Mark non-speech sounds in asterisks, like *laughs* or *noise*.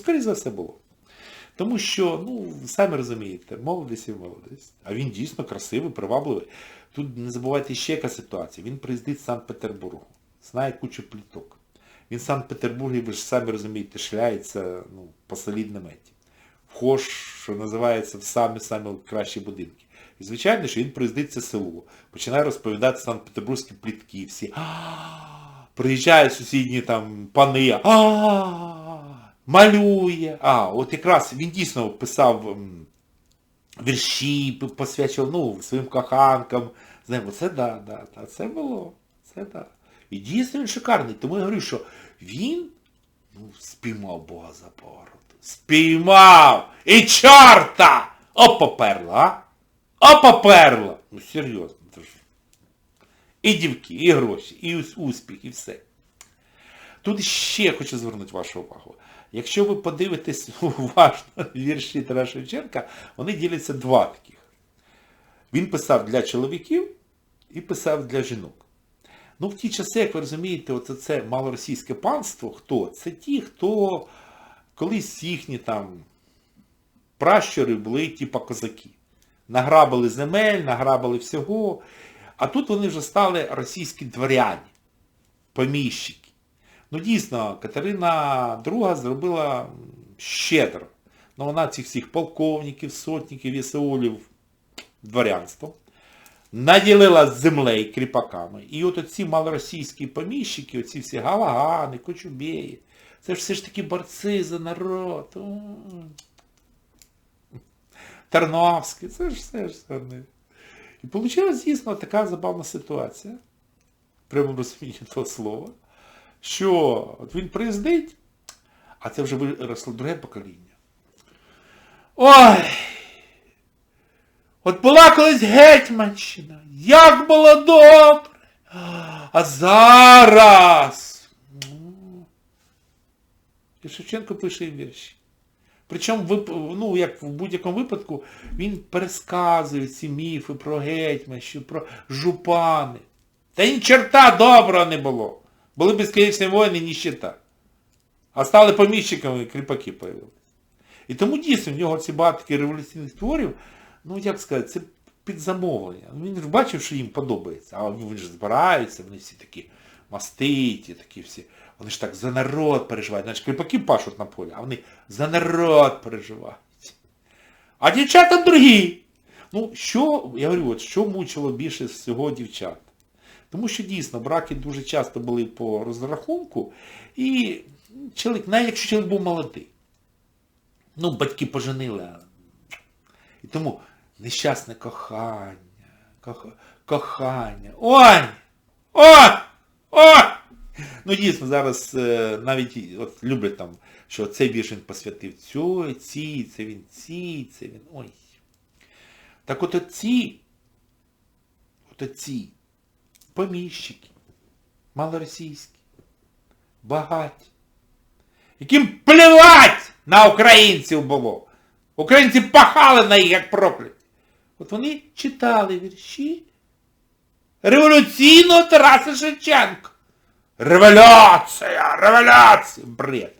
Скоріше за все було. Тому що, ну, самі розумієте, молодість і молодість. А він дійсно красивий, привабливий. Тут не забувайте ще яка ситуація. Він приїздить з Санкт-Петербургу, знає кучу пліток. Він в Санкт-Петербургі, ви ж самі розумієте, шляється ну, по солідній меті. Вхож, що називається, в самі-самі кращі будинки. І звичайно, що він приїздить це село, починає розповідати санкт-петербурзькі плітки всі. «А, Приїжджають сусідні там пани, а, малює. А, от якраз він дійсно писав вірші, посвячував ну, своїм коханкам. Знаємо, це да, да, да, це було. Це да. І дійсно він шикарний. Тому я говорю, що він ну, спіймав Бога за бороду. Спіймав! І чорта! О, поперла, а? О, поперла! Ну, серйозно. І дівки, і гроші, і ус- успіх, і все. Тут ще хочу звернути вашу увагу. Якщо ви подивитесь *laughs* уважно вірші Тараса Шевченка, вони діляться два таких. Він писав для чоловіків і писав для жінок. Ну, в ті часи, як ви розумієте, оце це малоросійське панство, хто? Це ті, хто колись їхні там пращури були типа козаки. Награбили земель, награбили всього. А тут вони вже стали російські дворяні, поміщики. Ну дійсно, Катерина II зробила щедро. Ну вона цих всіх полковників, сотників, єсеулів дворянством наділила землею кріпаками. І от оці малоросійські поміщики, оці всі Галагани, Кочубєї, це ж все ж таки борці за народ. Тарновський, це ж все ж вони. І вийшла дійсно така забавна ситуація, в прямому розумінні того слова, що от він приїздить, а це вже виросло друге покоління. Ой! От була колись Гетьманщина, як було добре. А зараз. І Шевченко пише і вірші. Причому, ну, як в будь-якому випадку, він пересказує ці міфи про Гетьманщину, про жупани. Та ні черта доброго не було. Були безконечні воїни, ніщета. А стали поміщиками, кріпаки появилися. І тому дійсно в нього ці багато таких революційних творів, ну як сказати, це під замовлення. Ну, Він ж бачив, що їм подобається, а вони ж збираються, вони всі такі маститі, такі всі. Вони ж так за народ переживають. Значить, кріпаки пашуть на полі, а вони за народ переживають. А дівчата другі. Ну, що, я говорю, от що мучило більше всього дівчат? Тому що дійсно браки дуже часто були по розрахунку, і чоловік, навіть якщо чоловік був молодий, ну, батьки поженили. І тому нещасне кохання, кох- кохання. Ой! Ой! Ой! Ну дійсно, зараз е, навіть от люблять там, що цей вірш він посвятив цій, цій, це він цій, це він. Ой. Так от оці, от оці поміщики, малоросійські, багаті, яким плювать на українців було. Українці пахали на їх, як прокляті. От вони читали вірші революційного Тараса Шевченка. Революція, революція, бред.